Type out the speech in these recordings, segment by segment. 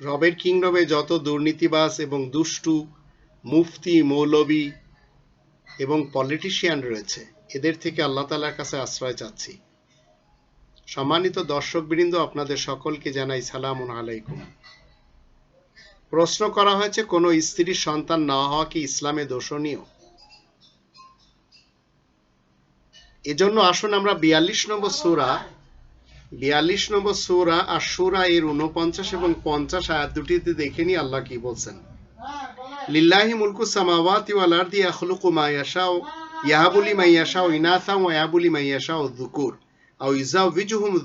রবের কিংডমে যত দুর্নীতিবাস এবং দুষ্টু, মুফতি, মৌলবী এবং পলিটিশিয়ান রয়েছে, এদের থেকে আল্লাহ তালার কাছে আশ্রয় চাচ্ছি। সম্মানিত দর্শকবৃন্দ, আপনাদের সকলকে জানাই সালাম আলাইকুম। প্রশ্ন করা হয়েছে, কোনো স্ত্রীর সন্তান না হওয়া কি ইসলামে দোষণীয় এজন্য আসুন আমরা বিয়াল্লিশ নম্বর সুরা বিয়াল্লিশ নম্বর সুরা আর সুরা এর উনপঞ্চাশ এবং পঞ্চাশ আয়াত দুটিতে দেখে নি আল্লাহ কি বলছেন। লিল্লাহি মুলকু ওয়াল আরদি মা ইয়াশাউ, ইয়াহাবু লিমান ইয়াশাউ ইনাথা ওয়া ইয়াহাবু লিমান ইয়াশাউ যুকুর। আও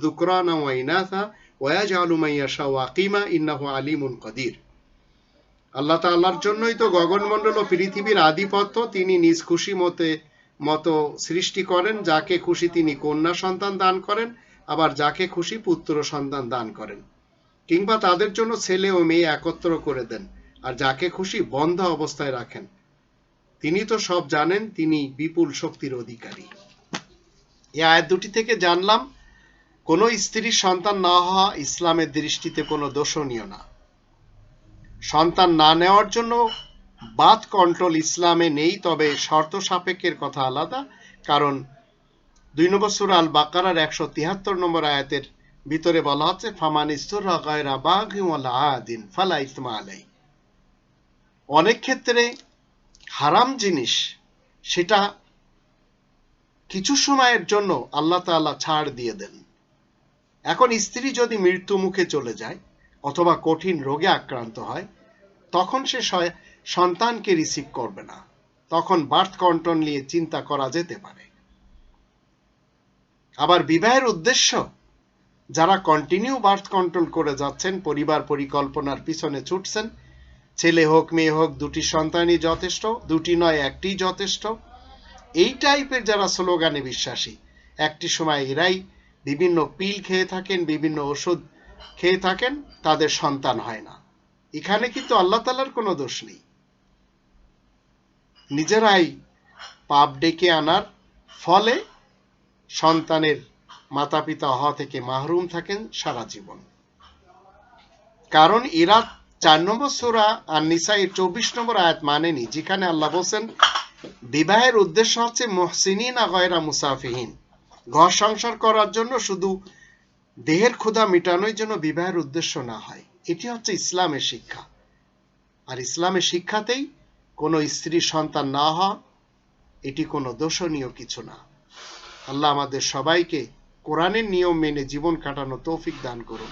যুকরানা ওয়া ইনাথা ওয়া মান ইয়াশাউ আকিমা, ইন্নাহু আলিমুন কাদির। আল্লাহ তাআলার জন্যই তো গগনমণ্ডল ও পৃথিবীর আধিপত্য তিনি নিজ খুশি মতে, মতো সৃষ্টি করেন, যাকে খুশি তিনি কন্যা সন্তান দান করেন আবার যাকে খুশি পুত্র সন্তান দান করেন, কিংবা তাদের জন্য ছেলে ও মেয়ে একত্র করে দেন আর যাকে খুশি বন্ধ অবস্থায় রাখেন। তিনি তো সব জানেন, তিনি বিপুল শক্তির অধিকারী। এই আয়াত দুটি থেকে জানলাম, কোনো স্ত্রীর সন্তান না হওয়া ইসলামের দৃষ্টিতে কোনো দোষণীয় না। সন্তান না নেওয়ার জন্য বাদ কন্ট্রোল ইসলামে নেই, তবে শর্ত সাপেক্ষের কথা আলাদা, কারণ দুই নম্বর সুরা আল বাকারার একশো তিয়াত্তর নম্বর আয়াতের ভিতরে বলা হচ্ছে, ফামান আদিন ফালা ইসমা আলাই অনেক ক্ষেত্রে হারাম জিনিস, সেটা কিছু সময়ের জন্য আল্লাহ তাআলা ছাড় দিয়ে দেন। এখন স্ত্রী যদি মৃত্যু মুখে চলে যায় অথবা কঠিন রোগে আক্রান্ত হয়, তখন সে সন্তানকে রিসিভ করবে না। তখন বার্থ কন্ট্রোল নিয়ে চিন্তা করা যেতে পারে। আবার বিবাহের উদ্দেশ্য? যারা কন্টিনিউ বার্থ কন্ট্রোল করে যাচ্ছেন, পরিবার পরিকল্পনার পিছনে ছুটছেন, ছেলে হোক, মেয়ে হোক, দুটি সন্তানই যথেষ্ট, দুটি নয়, একটি যথেষ্ট। এই টাইপের যারা স্লোগানে বিশ্বাসী, একটি সময় এরাই বিভিন্ন পিল খেয়ে থাকেন, বিভিন্ন ওষুধ খেয়ে থাকেন, তাদের সন্তান হয় না। এখানে কিন্তু আল্লাহ তালার কোনো দোষ নেই। নিজেরাই পাপ ডেকে আনার ফলে সন্তানের মাতা পিতা হওয়া থেকে মাহরুম থাকেন সারা জীবন। কারণ এরা চার নম্বর সোরা আর নিসাইয়ের চব্বিশ নম্বর আয়াত মানেনি, যেখানে আল্লাহ বলছেন, বিবাহের উদ্দেশ্য হচ্ছে মহসিনিন গয়রা মুসাফিহীন। ঘর সংসার করার জন্য শুধু দেহের ক্ষুধা মেটানোর জন্য বিবাহের উদ্দেশ্য না হয়। এটি হচ্ছে ইসলামের শিক্ষা। আর ইসলামের শিক্ষাতেই কোনো স্ত্রীর সন্তান না হওয়া, এটি কোনো দোষণীয় কিছু না। আল্লাহ আমাদের সবাইকে কোরআনের নিয়ম মেনে জীবন কাটানো তৌফিক দান করুন।